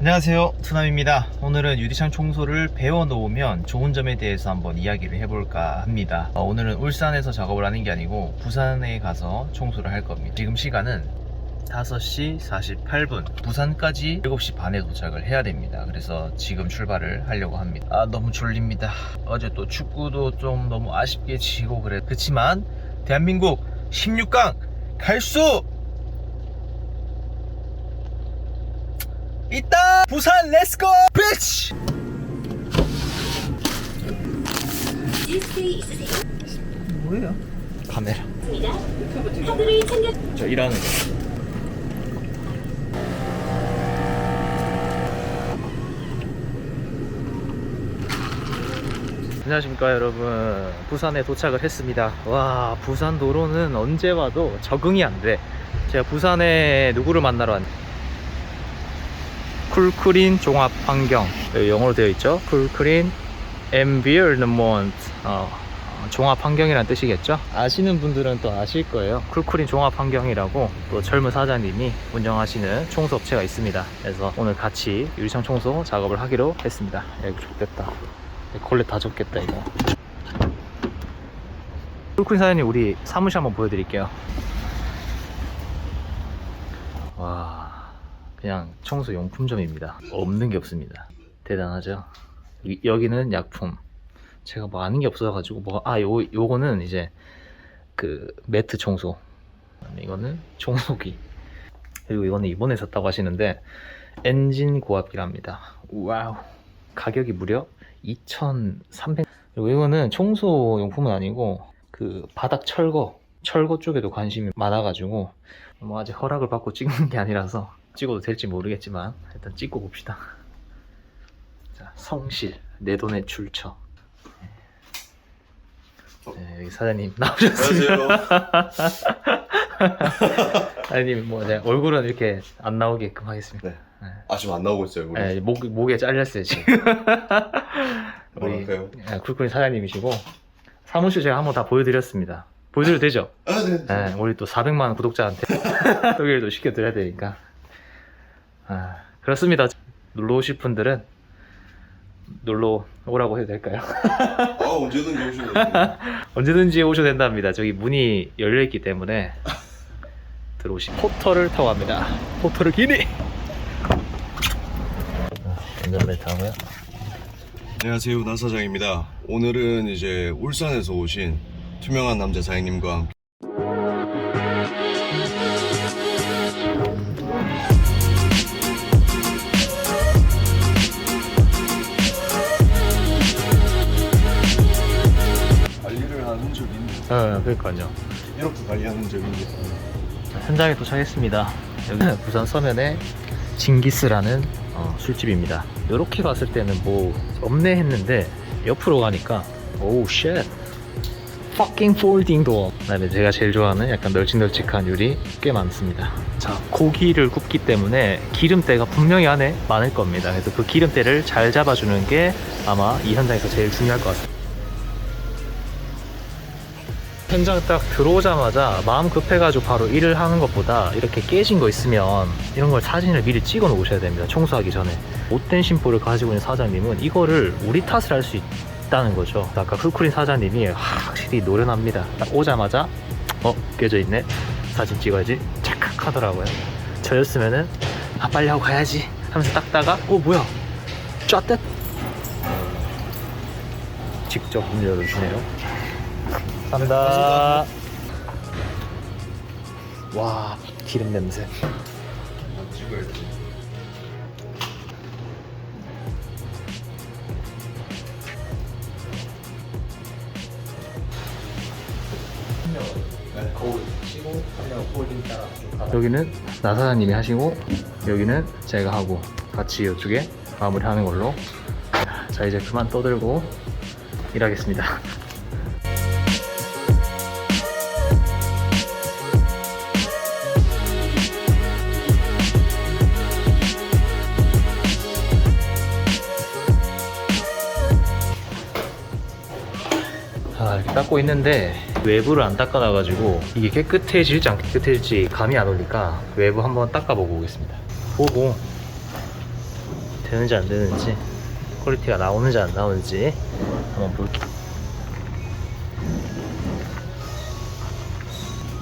안녕하세요. 투남입니다. 오늘은 유리창 청소를 배워 놓으면 좋은 점에 대해서 한번 이야기를 해볼까 합니다. 어, 오늘은 울산에서 작업을 하는 게 아니고 부산에 가서 청소를 할 겁니다. 지금 시간은 5시 48분. 부산까지 7시 반에 도착을 해야 됩니다. 그래서 지금 출발을 하려고 합니다. 아 너무 졸립니다. 어제 또 축구도 좀 너무 아쉽게 지고 그래 그치만 대한민국 16강 갈 수 있다 부산 렛츠고 비치? 뭐예요? 카메라 입니다. 카드를 챙겨 저 일하는 거 안녕하십니까 여러분 부산에 도착을 했습니다 와 부산 도로는 언제 와도 적응이 안돼 제가 부산에 누구를 만나러 왔 쿨크린 종합 환경. 영어로 되어 있죠? 쿨크린 environment. 어, 종합 환경이란 뜻이겠죠? 아시는 분들은 또 아실 거예요. 쿨쿨인 종합 환경이라고 또 젊은 사장님이 운영하시는 청소 업체가 있습니다. 그래서 오늘 같이 유리창 청소 작업을 하기로 했습니다. 여기 좋겠다. 걸레 다 젖겠다 이거. 쿨쿨인 사장님 우리 사무실 한번 보여드릴게요. 와 그냥 청소 용품점입니다. 없는 게 없습니다. 대단하죠? 이- 여기는 약품. 제가 뭐 아는 게 없어가지고 뭐 아 요 요거는 이제 그 매트 청소. 이거는 청소기. 그리고 이거는 이번에 샀다고 하시는데 엔진 고압기랍니다. 와우. 가격이 무려 2,300 그리고 이거는 청소 용품은 아니고 그 바닥 철거 철거 쪽에도 관심이 많아가지고 뭐 아직 허락을 받고 찍는 게 아니라서 찍어도 될지 모르겠지만 일단 찍고 봅시다 자 성실 내 돈의 출처 네, 여기 사장님 나오셨습니다. 사장님 뭐 네, 얼굴은 이렇게 안 나오게끔 하겠습니다. 네. 아 지금 안 나오고 있어요. 네, 목 목에 잘렸어요 지금. 우리 뭐랄까요? 네, 쿨쿨이 사장님이시고 사무실 제가 한번 다 보여드렸습니다. 보여드려도 되죠? 아 네. 네, 우리 또 400만 구독자한테 소개를 또 시켜드려야 되니까. 아, 그렇습니다. 놀러 오실 분들은 놀러 오라고 해도 될까요? 아 언제든지 오시면 됩니다. 언제든지 오셔도 된답니다. 저기 문이 열려 있기 때문에 들어오시. 포터를 타고 갑니다. 포터를 기니. 운전벨트 하고요. 안녕하세요 나 사장입니다. 오늘은 이제 울산에서 오신 투명한 남자 사장님과 함께 어, 그러니까요. 이렇게 관리하는 적이 있는데 현장에 도착했습니다. 여기는 부산 서면의 징기스라는 어, 술집입니다. 이렇게 봤을 때는 뭐 없네 했는데 옆으로 가니까 오우 쉣 fucking folding door 그다음에 제가 제일 좋아하는 약간 널찍널찍한 요리 꽤 많습니다. 자 고기를 굽기 때문에 기름때가 분명히 안에 많을 겁니다. 그래서 그 기름때를 잘 잡아주는 게 아마 이 현장에서 제일 중요할 것 같습니다. 현장 딱 들어오자마자 마음 급해가지고 바로 일을 하는 것보다 이렇게 깨진 거 있으면 이런 걸 사진을 미리 찍어 놓으셔야 됩니다. 청소하기 전에. 못된 심보를 가지고 있는 사장님은 이거를 우리 탓을 할 수 있다는 거죠. 아까 쿨쿨인 사장님이 확실히 노련합니다. 딱 오자마자 어 깨져 있네. 사진 찍어야지. 착각 하더라고요. 저였으면은 아 빨리 하고 가야지 하면서 닦다가 어 뭐야 쫙듯 직접 문 열어주네요. 감사합니다. 와 기름 냄새. 찍어야 돼. 여기는 나 사장님이 하시고 여기는 제가 하고 같이 이쪽에 마무리하는 걸로. 자 이제 그만 떠들고 일하겠습니다. 닦고 있는데 외부를 안 닦아놔가지고 이게 깨끗해질지 안 깨끗해질지 감이 안 오니까 외부 한번 닦아보고 오겠습니다. 보고 되는지 안 되는지 퀄리티가 나오는지 안 나오는지 한번 볼게요.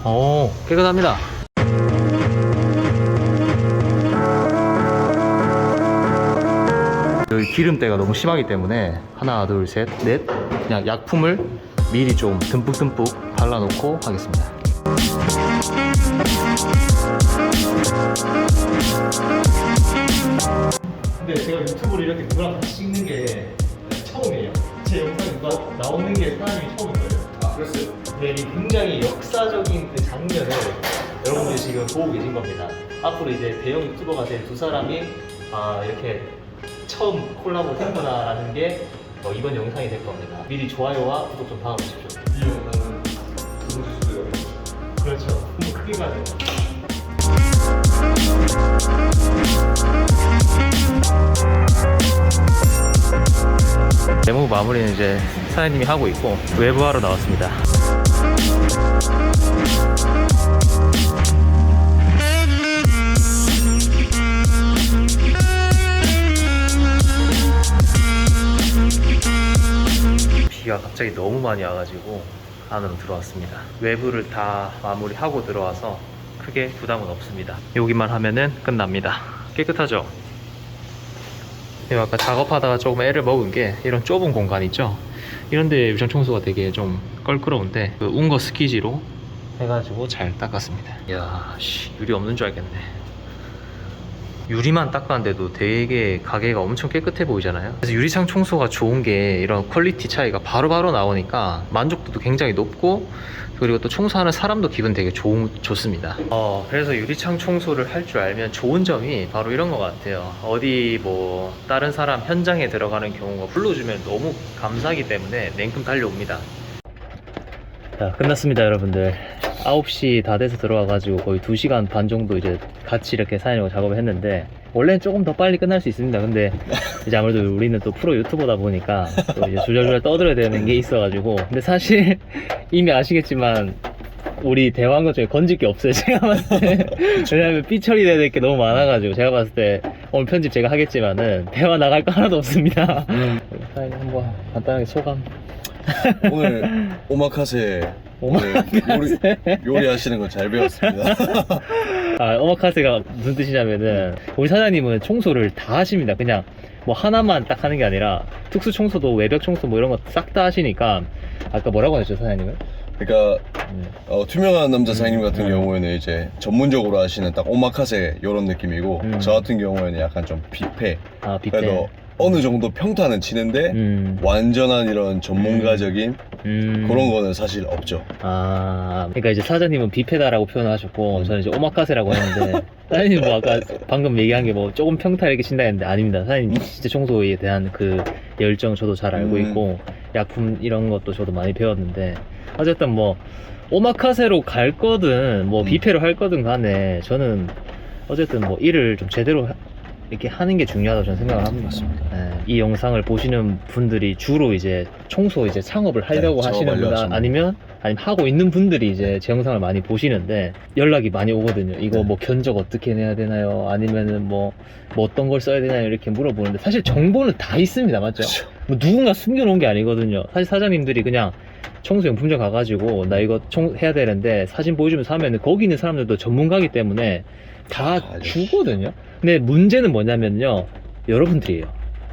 오 깨끗합니다. 여기 기름때가 너무 심하기 때문에 하나 둘 셋 넷? 그냥 약품을 미리 좀 듬뿍듬뿍 발라놓고 하겠습니다 근데 제가 유튜브를 이렇게 누구랑 같이 찍는 게 처음이에요 제 영상이 누가 나오는 게 사람이 처음인 거예요 아 그랬어요? 네, 이 굉장히 역사적인 그 장면을 여러분들이 지금 보고 계신 겁니다. 앞으로 이제 대형 유튜버가 된두 사람이 아, 이렇게 처음 콜라보를 했구나라는 게 어, 이번 영상이 될 겁니다. 미리 좋아요와 구독 좀 박아주십시오. 이 영상은 누구 주세요? 그렇죠. 너무 크게 가야 돼요. 데모 마무리는 이제 사장님이 하고 있고 외부하러 나왔습니다. 비가 갑자기 너무 많이 와가지고 안으로 들어왔습니다. 외부를 다 마무리하고 들어와서 크게 부담은 없습니다. 여기만 하면은 끝납니다. 깨끗하죠? 아까 작업하다가 조금 애를 먹은 게 이런 좁은 공간 있죠? 이런데 유전 청소가 되게 좀 껄끄러운데 그 웅거 스키지로 해가지고 잘 닦았습니다. 이야, 씨, 유리 없는 줄 알겠네. 유리만 닦았는데도 되게 가게가 엄청 깨끗해 보이잖아요. 그래서 유리창 청소가 좋은 게 이런 퀄리티 차이가 바로 바로 나오니까 만족도도 굉장히 높고 그리고 또 청소하는 사람도 기분 되게 좋, 좋습니다. 어, 그래서 유리창 청소를 할 줄 알면 좋은 점이 바로 이런 것 같아요. 어디 뭐 다른 사람 현장에 들어가는 경우가 불러주면 너무 감사하기 때문에 냉큼 달려옵니다. 자, 끝났습니다, 여러분들. 9시 다 돼서 들어와가지고 거의 2시간 반 정도 이제 같이 이렇게 사연하고 작업을 했는데, 원래는 조금 더 빨리 끝날 수 있습니다. 근데 이제 아무래도 우리는 또 프로 유튜버다 보니까 또 이제 주절주절 떠들어야 되는 게 있어가지고. 근데 사실 이미 아시겠지만, 우리 대화한 것 중에 건질 게 없어요. 제가 봤을 때. 왜냐면 삐 처리돼야 될 게 너무 많아가지고. 제가 봤을 때 오늘 편집 제가 하겠지만은 대화 나갈 거 하나도 없습니다. 사연님 한번 간단하게 소감. 오늘 오마카세 오마카세. 오늘 요리, 요리하시는 거 잘 배웠습니다. 아, 오마카세가 무슨 뜻이냐면은 우리 사장님은 청소를 다 하십니다. 그냥 뭐 하나만 딱 하는 게 아니라 특수 청소도 외벽 청소 뭐 이런 거 싹 다 하시니까 아까 뭐라고 하셨죠 사장님은? 그러니까 음. 어, 투명한 남자 사장님 같은 음. 경우에는 이제 전문적으로 하시는 딱 오마카세 이런 느낌이고 음. 저 같은 경우에는 약간 좀 뷔페 아 빅대. 그래도 어느 정도 평타는 치는데 음, 완전한 이런 전문가적인 음. 그런 거는 사실 없죠. 아, 그러니까 이제 사장님은 뷔페다라고 표현을 하셨고 저는 이제 오마카세라고 했는데 사장님 뭐 아까 방금 얘기한 게 뭐 조금 평타 이렇게 친다 했는데 아닙니다. 사장님 진짜 청소에 대한 그 열정 저도 잘 알고 음. 있고 약품 이런 것도 저도 많이 배웠는데 어쨌든 뭐 오마카세로 갈 거든 뭐 음. 뷔페로 할 거든 간에 저는 어쨌든 뭐 일을 좀 제대로 하- 이렇게 하는 게 중요하다고 저는 생각을 합니다. 예, 이 영상을 보시는 분들이 주로 이제 청소 이제 창업을 하려고 네, 하시는 창업하려고 분 하시는 아니면 아니면 하고 있는 분들이 이제 제 영상을 많이 보시는데 연락이 많이 오거든요. 이거 네. 뭐 견적 어떻게 내야 되나요? 아니면은 뭐, 뭐 어떤 걸 써야 되나요? 이렇게 물어보는데 사실 정보는 다 있습니다. 맞죠? 그렇죠. 뭐 누군가 숨겨놓은 게 아니거든요. 사실 사장님들이 그냥 청소용품점 가가지고 나 이거 청 해야 되는데 사진 보여주면서 하면은 거기 있는 사람들도 전문가기 때문에 다 맞아요. 주거든요. 근데 문제는 뭐냐면요. 여러분들이에요.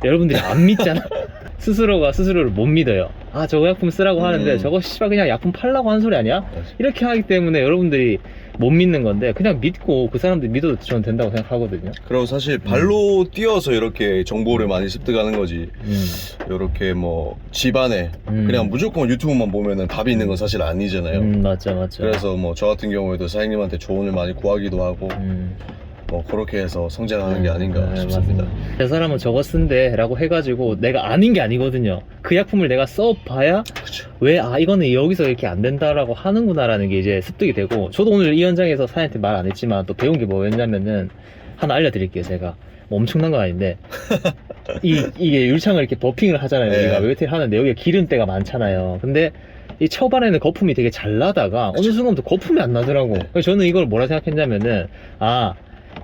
여러분들이 안 믿잖아. 스스로가 스스로를 못 믿어요. 아, 저거 약품 쓰라고 하는데 음. 저거 씨발 그냥 약품 팔라고 하는 소리 아니야? 이렇게 하기 때문에 여러분들이 못 믿는 건데 그냥 믿고 그 사람들 믿어도 저는 된다고 생각하거든요. 그리고 사실 발로 뛰어서 이렇게 정보를 많이 습득하는 거지. 음. 이렇게 뭐 집안에 음. 그냥 무조건 유튜브만 보면은 답이 있는 건 사실 아니잖아요. 음, 맞죠, 맞죠. 그래서 뭐 저 같은 경우에도 사장님한테 조언을 많이 구하기도 하고 음. 뭐 그렇게 해서 성장하는 게 아닌가 네, 싶습니다. 맞습니다. 저 사람은 저거 쓴대 라고 해가지고 내가 아닌 게 아니거든요. 그 약품을 내가 써봐야 그렇죠. 왜, 아, 이거는 여기서 이렇게 안 된다라고 하는구나라는 게 이제 습득이 되고, 저도 오늘 이 현장에서 사장한테 말 안 했지만 또 배운 게 뭐였냐면은, 하나 알려드릴게요, 제가. 뭐 엄청난 건 아닌데, 이, 이게 율창을 이렇게 버핑을 하잖아요, 네. 우리가. 외태를 하는데 여기에 기름때가 많잖아요. 근데 이 초반에는 거품이 되게 잘 나다가 어느 순간부터 거품이 안 나더라고. 네. 그래서 저는 이걸 뭐라 생각했냐면은, 아,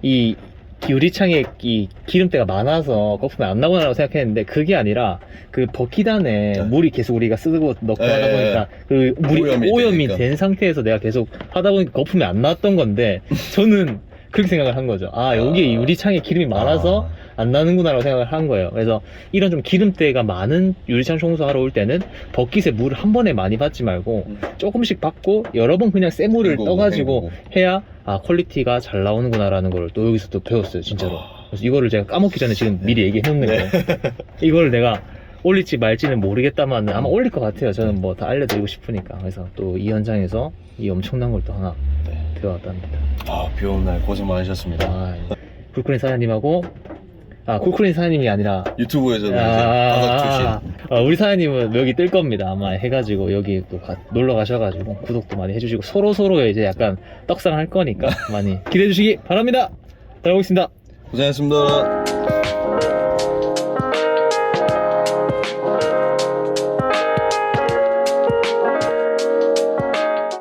이 유리창에 이 기름때가 많아서 거품이 안 나구나라고 생각했는데 그게 아니라 그 버킷 안에 네. 물이 계속 우리가 쓰고 넣고 네, 하다 네, 보니까 그 물이 오염이 오염이, 되니까. 된 상태에서 내가 계속 하다 보니까 거품이 안 났던 건데 저는 그렇게 생각을 한 거죠. 아 여기 아. 유리창에 기름이 많아서 안 나는구나라고 생각을 한 거예요. 그래서 이런 좀 기름때가 많은 유리창 청소하러 올 때는 버킷에 물을 한 번에 많이 받지 말고 음. 조금씩 받고 여러 번 그냥 새 물을 헹구고, 떠가지고 헹구고. 해야 아 퀄리티가 잘 나오는구나라는 걸 또 여기서 또 배웠어요 진짜로. 아. 그래서 이거를 제가 까먹기 전에 지금 네. 미리 얘기해 놓는 거예요. 이걸 내가 올릴지 말지는 모르겠다만 아마 올릴 것 같아요. 저는 뭐 다 알려드리고 싶으니까. 그래서 또 이 현장에서 이 엄청난 걸 또 하나 네. 배워왔답니다. 아, 비 오는 날 고생 많으셨습니다. 아, 쿨크린 사장님하고 아 쿨크린 사장님이 아니라 유튜브에서도 이제 바닥 출신. 아, 어, 우리 사장님은 여기 뜰 겁니다. 아마 해가지고 여기 또 가- 놀러 가셔가지고 구독도 많이 해주시고 서로 서로 이제 약간 떡상 할 거니까 많이 기대해 주시기 바랍니다. 잘 보겠습니다. 고생했습니다.